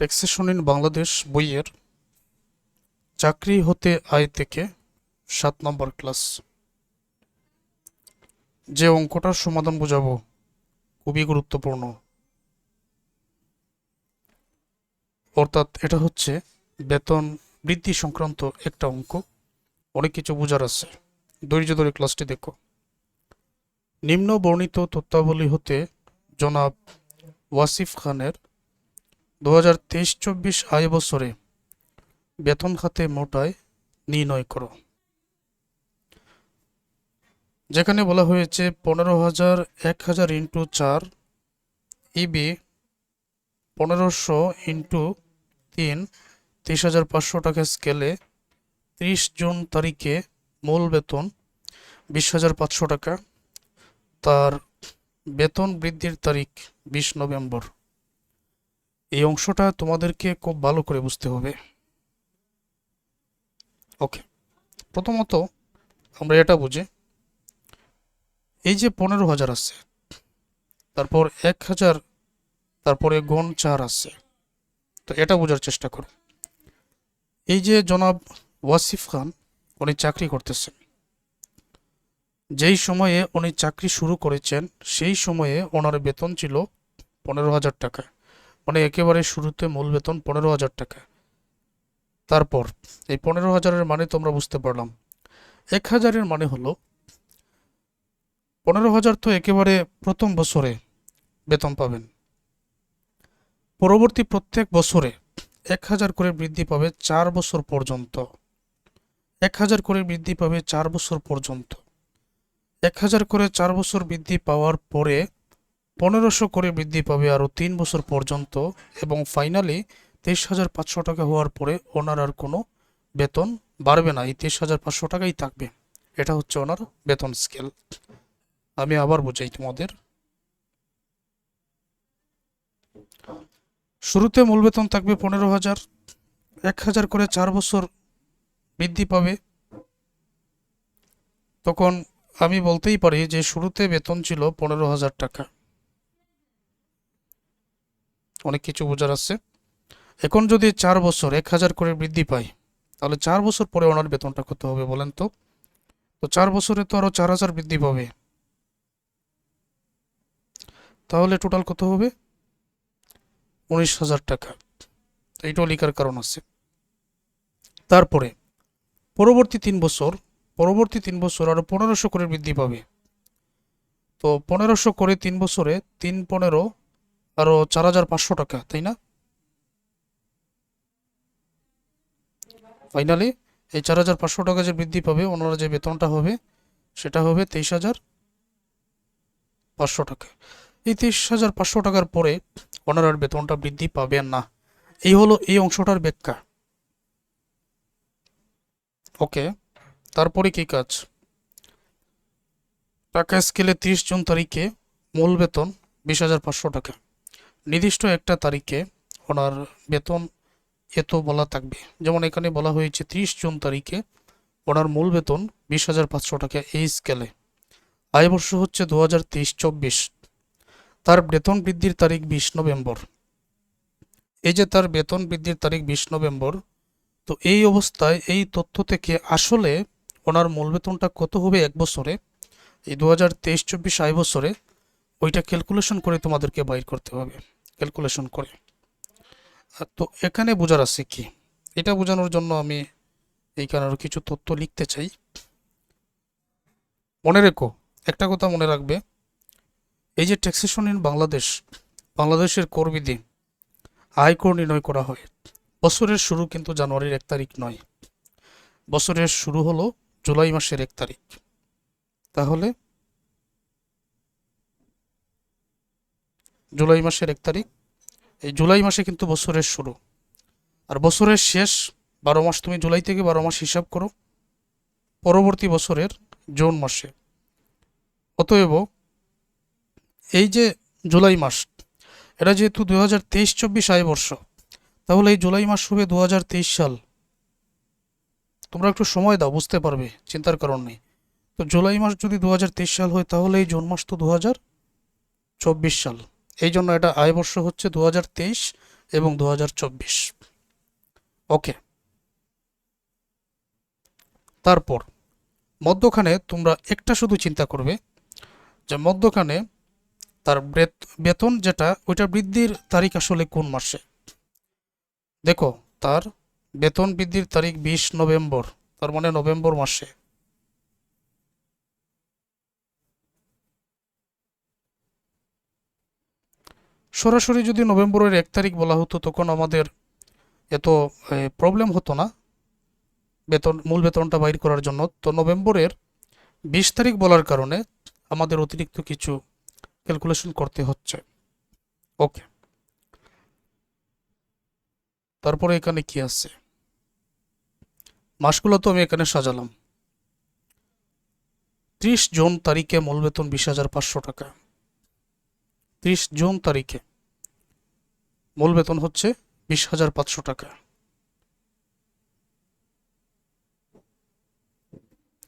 Taxation in Bangladesh বইয়ের চাকরি হতে আয় থেকে সাত নম্বর ক্লাস যে অঙ্কটার সমাধান বোঝাবো, খুবই গুরুত্বপূর্ণ। অর্থাৎ এটা হচ্ছে বেতন বৃদ্ধি সংক্রান্ত একটা অঙ্ক। অনেক কিছু বোঝার আছে। ধৈর্য ধরে ক্লাসটি দেখো। নিম্ন বর্ণিত তথ্যাবলী হতে জনাব ওয়াসিফ খানের দু হাজার তেইশ চব্বিশ আয় বছরে বেতন খাতে মোটায় নির্ণয় করো। যেখানে বলা হয়েছে পনেরো হাজার এক হাজার ইন্টু চার ইবি পনেরোশো ইন্টু তিন, তেইশ হাজার পাঁচশো টাকা স্কেলে ত্রিশ জুন তারিখে মূল বেতন বিশ হাজার পাঁচশো টাকা। তার বেতন বৃদ্ধির তারিখ বিশ নভেম্বর। এই অংশটা তোমাদেরকে খুব ভালো করে বুঝতে হবে। ওকে প্রথমত আমরা এটা বুঝি। এই যে পনেরো হাজার আছে, তারপর এক হাজার, তারপরে গণ চার আছে। তো এটা বোঝার চেষ্টা করো। এই যে জনাব ওয়াসিফ খান, উনি চাকরি করতেছেন। যেই সময়ে উনি চাকরি শুরু করেছেন, সেই সময়ে ওনার বেতন ছিল পনেরো হাজার টাকা। মানে একেবারে শুরুতে মূল বেতন পনেরো হাজার টাকা। তারপর, এই পনেরো হাজারের মানে তোমরা বুঝতে পারলাম। এক হাজারের মানে হলো, পনেরো হাজার তো একেবারে প্রথম বছরে বেতন পাবেন। পরবর্তী প্রত্যেক বছরে এক হাজার করে বৃদ্ধি পাবে চার বছর পর্যন্ত। এক হাজার করে বৃদ্ধি পাবে চার বছর পর্যন্ত। এক হাজার করে চার বছর বৃদ্ধি পাওয়ার পরে পনেরোশো করে বৃদ্ধি পাবে আরও তিন বছর পর্যন্ত এবং ফাইনালি তেইশ হাজার পাঁচশো টাকা হওয়ার পরে ওনার আর কোনো বেতন বাড়বে না। এই তেইশ হাজার পাঁচশো টাকাই থাকবে। এটা হচ্ছে ওনার বেতন স্কেল আমি আবার বুঝাই তোমাদের। শুরুতে মূল বেতন থাকবে পনেরো হাজার। এক হাজার করে চার বছর বৃদ্ধি পাবে। তখন আমি বলতেই পারি যে শুরুতে বেতন ছিল পনেরো হাজার টাকা। অনেক কিছু বোঝার আছে। এখন যদি চার বছর, এক হাজার করে বৃদ্ধি পায় তাহলে চার বছর পরে ওনার বেতনটা কত হবে বলেন তো? তো চার বছরে তো আরও চার হাজার বৃদ্ধি পাবে। তাহলে টোটাল কত হবে? উনিশ হাজার টাকা। এইটাও লিখার কারণ আছে। তারপরে, পরবর্তী তিন বছর, পরবর্তী তিন বছর আরও পনেরোশো করে বৃদ্ধি পাবে। তো পনেরোশো করে তিন বছরে তিন পনেরো আরও চার হাজার পাঁচশো টাকা, তাই না? ফাইনালি এই চার হাজার পাঁচশো টাকা যে বৃদ্ধি পাবে, ওনারা যে বেতনটা হবে, সেটা হবে তেইশ হাজার পাঁচশো টাকা। এই তেইশ হাজার পাঁচশো টাকার পরে ওনার বেতনটা বৃদ্ধি পাবেন না। এই হলো এই অংশটার ব্যাখ্যা। ওকে, তারপরে কি কাজ? টাকা স্কেলে তিরিশ জুন তারিখে মূল বেতন বিশ হাজার পাঁচশো টাকা। নির্দিষ্ট একটা তারিখে ওনার বেতন এত বলা থাকবে। যেমন এখানে বলা হয়েছে তিরিশ জুন তারিখে ওনার মূল বেতন বিশ হাজার পাঁচশো টাকা এই স্কেলে আয় বর্ষ হচ্ছে দু হাজার তেইশ চব্বিশ। তার বেতন বৃদ্ধির তারিখ বিশ নভেম্বর। এই যে তার বেতন বৃদ্ধির তারিখ বিশ নভেম্বর, তো এই অবস্থায় এই তথ্য থেকে আসলে ওনার মূল বেতনটা কত হবে এক বছরে? এই দু হাজার তেইশ চব্বিশ আয় বছরে ওইটা ক্যালকুলেশন করে তোমাদেরকে বাইর করতে হবে। ক্যালকুলেশন করে। তো এখানে বোঝার আছে কি? এটা বোঝানোর জন্য আমি এইখানে আরও কিছু তথ্য লিখতে চাই। মনে রেখো, একটা কথা মনে রাখবে। এই যে ট্যাক্সেশন ইন বাংলাদেশ বাংলাদেশের কর বিধি আয়কর নির্ণয় করা হয়। বছরের শুরু কিন্তু জানুয়ারির এক তারিখ নয়। বছরের শুরু হলো জুলাই মাসের এক তারিখ। তাহলে জুলাই মাসের এক তারিখ। এই জুলাই মাসে কিন্তু বছরের শুরু। আর বছরের শেষ বারো মাস, তুমি জুলাই থেকে বারো মাস হিসাব করো, পরবর্তী বছরের জুন মাসে। অতএব এই যে জুলাই মাস, এটা যেহেতু দু হাজার তেইশ চব্বিশ আয় বর্ষ, তাহলে এই জুলাই মাস হবে দু হাজার তেইশ সাল। তোমরা একটু সময় দাও, বুঝতে পারবে, চিন্তার কারণ নেই। তো জুলাই মাস যদি দু হাজার তেইশ সাল হয়, তাহলে এই জুন মাস তো দু হাজার চব্বিশ সাল। এই জন্য এটা আয় বর্ষ হচ্ছে দু হাজার তেইশ এবং দু হাজার চব্বিশ। ওকে। তারপর, মধ্যখানে তোমরা একটা শুধু চিন্তা করবে যে মধ্যখানে তার বেত- বেতন যেটা, ওইটা বৃদ্ধির তারিখ আসলে কোন মাসে? দেখো, তার বেতন বৃদ্ধির তারিখ বিশ নভেম্বর, তার মানে নভেম্বর মাসে। সরাসরি যদি নভেম্বরের এক তারিখ বলা হতো, তখন আমাদের এত প্রবলেম হতো না। বেতন, মূল বেতনটা বাইর করার জন্য। তো নভেম্বরের বিশ তারিখ বলার কারণে আমাদের অতিরিক্ত কিছু ক্যালকুলেশন করতে হচ্ছে। ওকে তারপরে এখানে কি আছে? মাসগুলো তো আমি এখানে সাজালাম। ত্রিশ জুন তারিখে মূল বেতন বিশ হাজার পাঁচশো টাকা। ত্রিশ জুন তারিখে। মূল বেতন হচ্ছে বিশ হাজার পাঁচশো টাকা।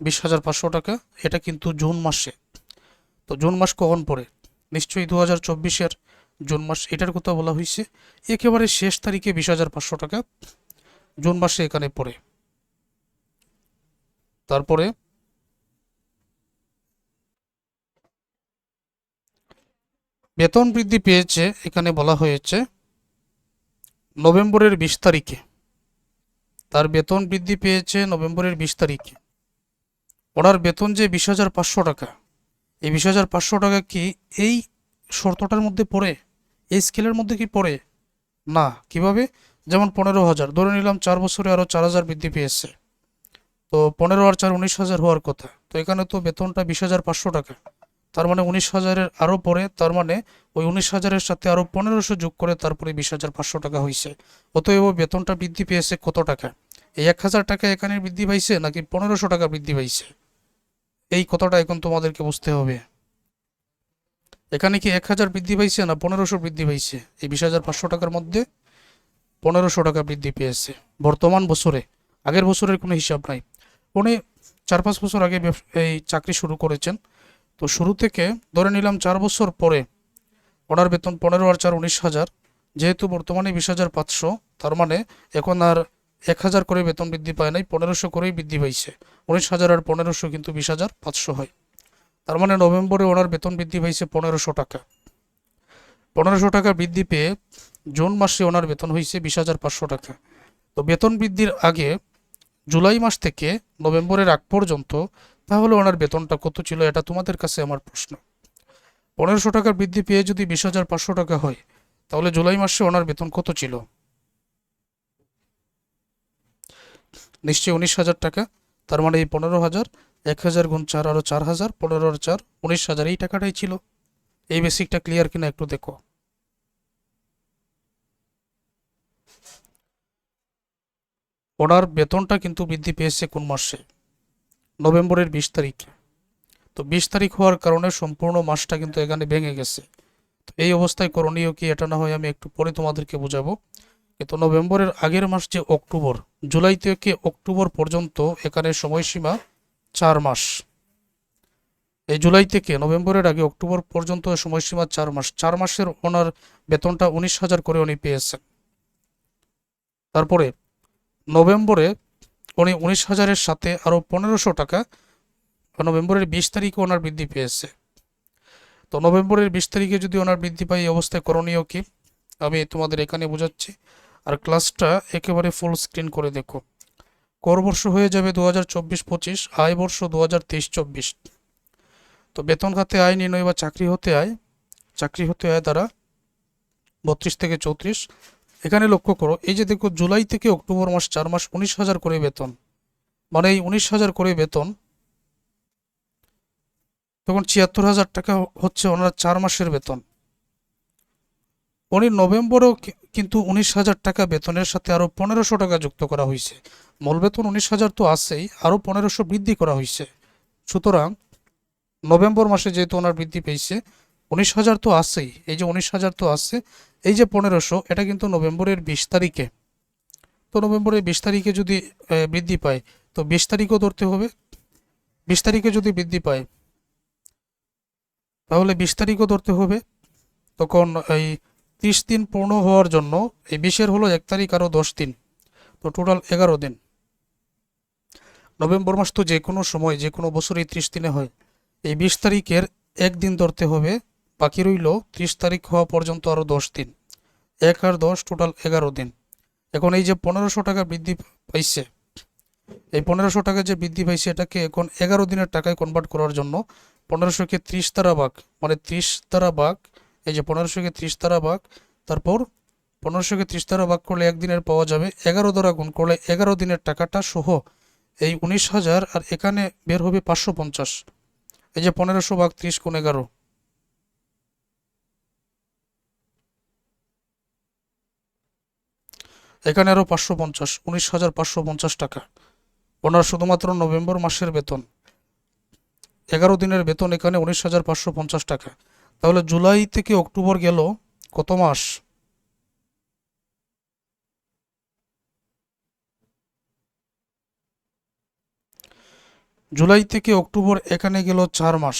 বিশ হাজার পাঁচশো টাকা, এটা কিন্তু জুন মাসে। তো জুন মাস কখন পড়ে? নিশ্চয়ই দু হাজার চব্বিশের জুন মাস, এটার কথা বলা হয়েছে, একেবারে শেষ তারিখে বিশ হাজার পাঁচশো টাকা জুন মাসে এখানে পড়ে। তারপরে বেতন বৃদ্ধি পেয়েছে, এখানে বলা হয়েছে, নভেম্বরের বিশ তারিখে। তার বেতন বৃদ্ধি পেয়েছে নভেম্বরের বিশ তারিখে। ওনার বেতন যে বিশ হাজার পাঁচশো টাকা, এই বিশ হাজার পাঁচশো টাকা কি এই শর্তটার মধ্যে পড়ে? এই স্কেলের মধ্যে কি পড়ে? না, কীভাবে? যেমন পনেরো হাজার, ধরে নিলাম চার বছরে আরও চার হাজার বৃদ্ধি পেয়েছে। তো পনেরো আর চার উনিশ হাজার হওয়ার কথা। তো এখানে তো বেতনটা বিশ হাজার পাঁচশো টাকা। তার মানে উনিশ হাজারের আরও পরে, তার মানে ওই উনিশ হাজারের সাথে আরও পনেরোশো যোগ করে তারপরে বিশ হাজার পাঁচশো টাকা হয়েছে অতএব বেতনটা বৃদ্ধি পেয়েছে কত টাকা? এই এক হাজার টাকা এখানে বৃদ্ধি পাইছে নাকি পনেরোশো টাকা বৃদ্ধি পাইছে? এই কথাটা এখন তোমাদেরকে বুঝতে হবে। এখানে কি এক হাজার বৃদ্ধি পাইছে না পনেরোশো বৃদ্ধি পাইছে? এই বিশ হাজার পাঁচশো টাকার মধ্যে পনেরোশো টাকা বৃদ্ধি পেয়েছে। বর্তমান বছরে, আগের বছরের কোনো হিসাব নাই। উনি চার পাঁচ বছর আগে এই চাকরি শুরু করেছেন। তো শুরু থেকে ধরে নিলাম চার বছর পরে ওনার বেতন পনেরো আর চার উনিশ হাজার। যেহেতু বর্তমানে বিশ হাজার পাঁচশো, তার মানে এখন আর এক হাজার করে বেতন বৃদ্ধি পায় নাই, পনেরোশো করেই বৃদ্ধি পাইছে। উনিশ হাজার আর পনেরোশো কিন্তু বিশ হাজার পাঁচশো হয়। তার মানে নভেম্বরে ওনার বেতন বৃদ্ধি পাইছে পনেরোশো টাকা। পনেরোশো টাকা বৃদ্ধি পেয়ে জুন মাসে ওনার বেতন হয়েছে বিশ হাজার পাঁচশো টাকা। তো বেতন বৃদ্ধির আগে জুলাই মাস থেকে নভেম্বরের আগ পর্যন্ত তাহলে ওনার বেতনটা কত ছিল এটা তোমাদের কাছে আমার প্রশ্ন। পনেরোশো টাকার বৃদ্ধি পেয়ে যদি বিশ হাজার পাঁচশো টাকা হয়, তাহলে জুলাই মাসে ওনার বেতন কত ছিল? নিশ্চয়ই উনিশ হাজার টাকা, তার মানে এই পনেরো হাজার, এক হাজার গুণ চার আরও চার হাজার, পনেরো আর চার, উনিশ হাজার, এই টাকাটাই ছিল। এই বেসিকটা ক্লিয়ার কিনা একটু দেখো। ওনার বেতনটা কিন্তু বৃদ্ধি পেয়েছে কোন মাসে? নভেম্বরের বিশ তারিখে। তো বিশ তারিখ হওয়ার কারণে সম্পূর্ণ মাসটা কিন্তু এখানে ভেঙে গেছে। তো এই অবস্থায় করণীয় কি এটা না হয় আমি একটু পরে তোমাদেরকে বোঝাবো। কিন্তু নভেম্বরের আগের মাস যে অক্টোবর, জুলাই থেকে অক্টোবর পর্যন্ত এখানে সময়সীমা চার মাস। এই জুলাই থেকে নভেম্বরের আগে অক্টোবর পর্যন্ত সময়সীমা চার মাস। চার মাসের ওনার বেতনটা উনিশ হাজার করে উনি পেয়েছেন। তারপরে নভেম্বরে উনি উনিশ হাজারের সাথে আরও পনেরোশো টাকা নভেম্বরের বিশ তারিখে ওনার বৃদ্ধি পেয়েছে। তো নভেম্বরের বিশ তারিখে যদি ওনার বৃদ্ধি পায়, এই অবস্থায় করণীয় কি? আমি তোমাদের এখানে বোঝাচ্ছি। আর ক্লাসটা একেবারে ফুল স্ক্রিন করে দেখো। কর বর্ষ হয়ে যাবে দু হাজার চব্বিশ পঁচিশ, আয় বর্ষ দু হাজার তেইশ চব্বিশ। তো বেতন খাতে আয় নির্ণয় বা চাকরি হতে আয়, চাকরি হতে আয় দ্বারা বত্রিশ থেকে চৌত্রিশ এখানে লক্ষ্য করো, এই যে দেখো জুলাই থেকে অক্টোবর মাস, চার মাস উনিশ হাজার করে বেতন। মানে এই উনিশ হাজার করে বেতন, তখন ছিয়াত্তর হাজার টাকা হচ্ছে ওনার চার মাসের বেতন। উনি নভেম্বরেও কিন্তু উনিশ হাজার টাকা বেতনের সাথে আরও পনেরোশো টাকা যুক্ত করা হয়েছে। মূল বেতন উনিশ হাজার তো আছেই আরও পনেরোশো বৃদ্ধি করা হয়েছে। সুতরাং নভেম্বর মাসে যেহেতু ওনার বৃদ্ধি পেয়েছে, উনিশ হাজার তো আছেই, এই যে উনিশ হাজার তো আছে এই যে পনেরোশো, এটা কিন্তু নভেম্বরের বিশ তারিখে। তো নভেম্বরের বিশ তারিখে যদি বৃদ্ধি পায়, তো বিশ তারিখও ধরতে হবে। বিশ তারিখে যদি বৃদ্ধি পায়, তাহলে বিশ তারিখও ধরতে হবে। তখন এই ত্রিশ দিন পূর্ণ হওয়ার জন্য এই বিশের হলো এক তারিখ আরও দশ দিন। তো টোটাল এগারো দিন। নভেম্বর মাস তো যে কোনো সময়, যে কোনো বছরই ত্রিশ দিনে হয়। এই বিশ তারিখের একদিন ধরতে হবে। বাকি রইল ত্রিশ তারিখ হওয়া পর্যন্ত আরও দশ দিন। এক আর দশ টোটাল এগারো দিন। এখন এই যে পনেরোশো টাকা বৃদ্ধি পাইছে, এই পনেরোশো টাকা যে বৃদ্ধি পাইছে এটাকে এখন এগারো দিনের টাকায় কনভার্ট করার জন্য পনেরোশোকে ত্রিশ তারা ভাগ মানে ত্রিশ তারা ভাগ, এই যে পনেরোশোকে ত্রিশ তারা ভাগ, তারপর পনেরোশোকে ত্রিশ তারা ভাগ করলে একদিনের পাওয়া যাবে এগারো দ্বারা গুণ করলে এগারো দিনের টাকাটা সহ এই উনিশ হাজার আর এখানে বের হবে পাঁচশো পঞ্চাশ। এই যে পনেরোশো ভাগ ত্রিশ গুণ এগারো। এখানে আরও পাঁচশো পঞ্চাশ, উনিশ হাজার পাঁচশো পঞ্চাশ টাকা। ওনার শুধুমাত্র নভেম্বর মাসের বেতন। এগারো দিনের বেতন এখানে উনিশ হাজার পাঁচশো পঞ্চাশ টাকা। তাহলে জুলাই থেকে অক্টোবর গেল কত মাস? জুলাই থেকে অক্টোবর এখানে গেল চার মাস।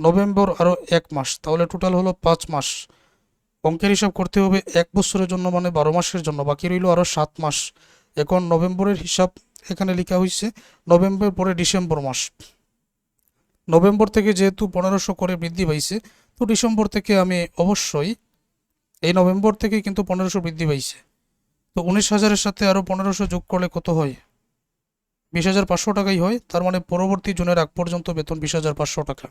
নভেম্বর আরও এক মাস। তাহলে টোটাল হলো পাঁচ মাস। অঙ্কের হিসাব করতে হবে এক বছরের জন্য মানে বারো মাসের জন্য। বাকি রইল আরও সাত মাস। এখন নভেম্বরের হিসাব এখানে লেখা হয়েছে নভেম্বর পরে ডিসেম্বর মাস। নভেম্বর থেকে যেহেতু পনেরোশো করে বৃদ্ধি পাইছে, তো ডিসেম্বর থেকে আমি অবশ্যই এই নভেম্বর থেকে কিন্তু পনেরোশো বৃদ্ধি পাইছে। তো উনিশ হাজারের সাথে আরও পনেরোশো যোগ করলে কত হয়? বিশ হাজার পাঁচশো টাকাই হয়, তার মানে পরবর্তী জুনের আগ পর্যন্ত বেতন বিশ হাজার পাঁচশো টাকা।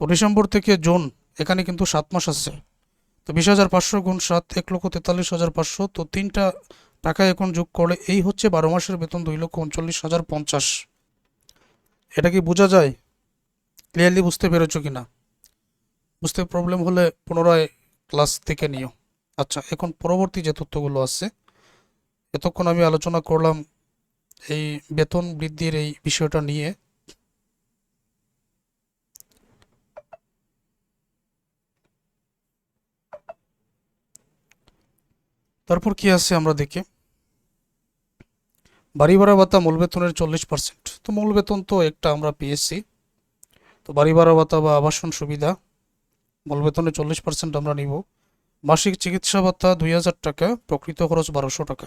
তো ডিসেম্বর থেকে জুন এখানে কিন্তু সাত মাস আছে। তো বিশ হাজার পাঁচশো গুণ সাত, এক লক্ষ তেতাল্লিশ হাজার পাঁচশো, তো তিনটা টাকা এখন যোগ করলে এই হচ্ছে বারো মাসের বেতন দুই লক্ষ উনচল্লিশ হাজার পঞ্চাশ। এটা কি বোঝা যায়? ক্লিয়ারলি বুঝতে পেরেছ কি না বুঝতে প্রবলেম হলে পুনরায় ক্লাস থেকে নিও। আচ্ছা এখন পরবর্তী যে তথ্যগুলো আছে, এতক্ষণ আমি আলোচনা করলাম এই বেতন বৃদ্ধির এই বিষয়টা নিয়ে। তারপর কি আছে আমরা দেখি? বাড়ি ভাড়া ভাতা মূল বেতনের চল্লিশ পার্সেন্ট। তো মূল বেতন তো একটা আমরা পেয়েছি। তো বাড়ি ভাড়া ভাতা বা আবাসন সুবিধা মূল বেতনের চল্লিশ পার্সেন্ট আমরা নিব। মাসিক চিকিৎসা ভাতা দুই হাজার টাকা, প্রকৃত খরচ বারোশো টাকা।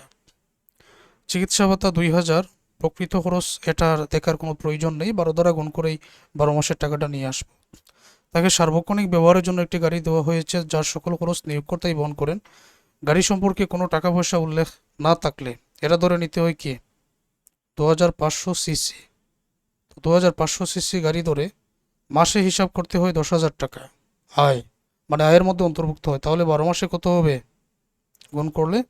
চিকিৎসা ভাতা দুই হাজার, প্রকৃত খরচ এটার দেখার কোনো প্রয়োজন নেই। বারো দ্বারা গুণ করেই বারো মাসের টাকাটা নিয়ে আসব। তাকে সার্বক্ষণিক ব্যবহারের জন্য একটি গাড়ি দেওয়া হয়েছে, যার সকল খরচ নিয়োগকর্তাই বহন করেন। গাড়ি সম্পর্কে কোনো টাকা পয়সা উল্লেখ না থাকলে এরা ধরে নিতে হয় কি? দু হাজার পাঁচশো সিসি। দু হাজার পাঁচশো সিসি গাড়ি ধরে মাসে হিসাব করতে হয় দশ হাজার টাকা। আয়। মানে আয়ের মধ্যে অন্তর্ভুক্ত হয়। তাহলে বারো মাসে কত হবে? গুণ করলে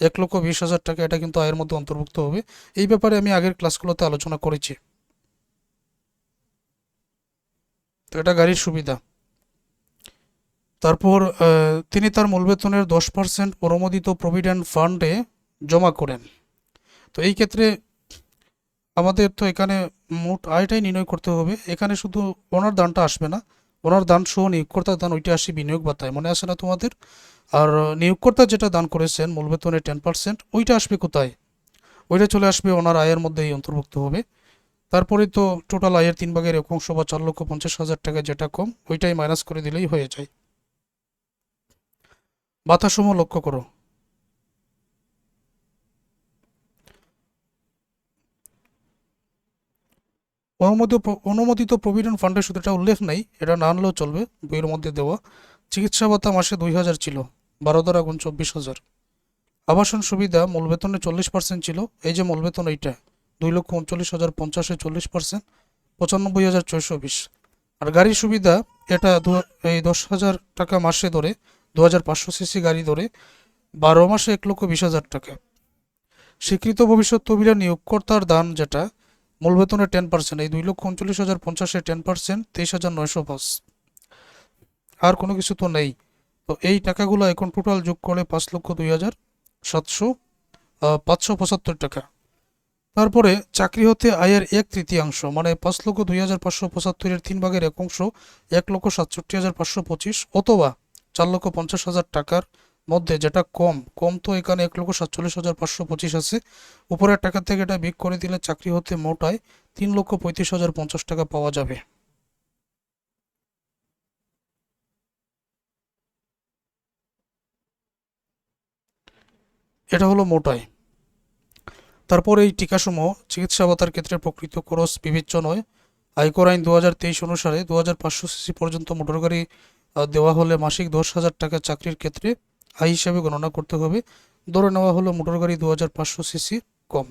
এক লক্ষ বিশ হাজার টাকা। এটা কিন্তু আয়ের মধ্যে অন্তর্ভুক্ত হবে। এই ব্যাপারে আমি আগের ক্লাসগুলোতে আলোচনা করেছি। তো এটা গাড়ির সুবিধা। তারপর তিনি তার মূল বেতনের দশ পার্সেন্ট অনুমোদিত প্রভিডেন্ট ফান্ডে জমা করেন। তো এই ক্ষেত্রে আমাদের তো এখানে মোট আয়টাই নির্ণয় করতে হবে। এখানে শুধু ওনার দানটা আসবে না, ওনার দান সহ নিয়োগকর্তার দান ওইটা আসে বিনিয়োগ ভাতায় মনে আসে না তোমাদের। আর নিয়োগকর্তা যেটা দান করেছেন, মূল বেতনের টেন পার্সেন্ট ওইটা আসবে কোথায়? ওইটা চলে আসবে ওনার আয়ের মধ্যেই অন্তর্ভুক্ত হবে। তারপরে তো টোটাল আয়ের তিন ভাগের এক অংশ বা চার লক্ষ পঞ্চাশ হাজার টাকা যেটা কম, ওইটাই মাইনাস করে দিলেই হয়ে যায়। বাতাসমূহ লক্ষ্য করো। অনুমোদিত অনুমোদিত প্রভিডেন্ট ফান্ডের এটা উল্লেখ নেই, এটা না আনলেও চলবে, বইয়ের মধ্যে দেওয়া। চিকিৎসা ভাতা মাসে দুই হাজার ছিল, বারো দ্বারা গুণ চব্বিশ হাজার। আবাসন সুবিধা মূল বেতনে চল্লিশ পার্সেন্ট ছিল, এই যে মূল বেতন এইটা, দুই লক্ষ উনচল্লিশ হাজার পঞ্চাশে চল্লিশ পার্সেন্ট পঁচানব্বই হাজার ছয়শো বিশ। আর গাড়ির সুবিধা, এটা এই দশ হাজার টাকা মাসে ধরে দু হাজার পাঁচশো সিসি গাড়ি ধরে বারো মাসে এক লক্ষ বিশ হাজার টাকা। স্বীকৃত ভবিষ্যৎ তবিরা নিয়োগকর্তার দান যেটা, মূল বেতনের টেন পার্সেন্ট এই দুই লক্ষ উনচল্লিশ হাজার পঞ্চাশে টেন পার্সেন্ট তেইশ হাজার নয়শো পাঁচ। আর কোনো কিছু তো নেই। তো এই টাকাগুলো এখন টোটাল যোগ করে পাঁচ লক্ষ দুই হাজার সাতশো পাঁচশো পঁচাত্তর টাকা। তারপরে চাকরি হতে আয়ের এক তৃতীয়াংশ মানে পাঁচ লক্ষ দুই হাজার পাঁচশো পঁচাত্তরের তিন ভাগের এক অংশ এক লক্ষ সাতষট্টি হাজার পাঁচশো পঁচিশ, অথবা চার লক্ষ পঞ্চাশ হাজার টাকার মধ্যে যেটা কম কম তো এখানে এক লক্ষ সাতচল্লিশ হাজার পাঁচশো পঁচিশ আছে। উপরের টাকা থেকে এটা বিক করে দিলে চাকরি হতে মোটায় তিন লক্ষ পঁয়ত্রিশ হাজার পঞ্চাশ টাকা পাওয়া যাবে। এটা হলো মোটায় তারপর এই টিকাসমূহ চিকিৎসা ভাতার ক্ষেত্রে প্রকৃত খরচ বিবেচ্য নয়। আয়কর আইন দু হাজার তেইশ অনুসারে দু হাজার পাঁচশো সিসি পর্যন্ত মোটরগাড়ি দেওয়া হলে মাসিক দশ হাজার টাকা চাকরির ক্ষেত্রে আয় হিসাবে গণনা করতে হবে। ধরে নেওয়া হলো মোটর গাড়ি দু হাজার পাঁচশো সিসি কম।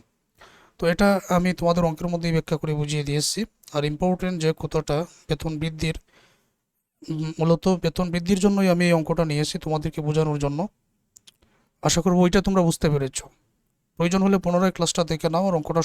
তো এটা আমি তোমাদের অঙ্কের মধ্যেই ব্যাখ্যা করে বুঝিয়ে দিয়েছি আর ইম্পর্টেন্ট যে কতটা বেতন বৃদ্ধির, মূলত বেতন বৃদ্ধির জন্যই আমি এই অঙ্কটা নিয়েছি তোমাদেরকে বোঝানোর জন্য। আশা করব ওইটা তোমরা বুঝতে পেরেছ। প্রয়োজন হলে পুনরায় ক্লাসটা দেখে নাও আর অঙ্কটা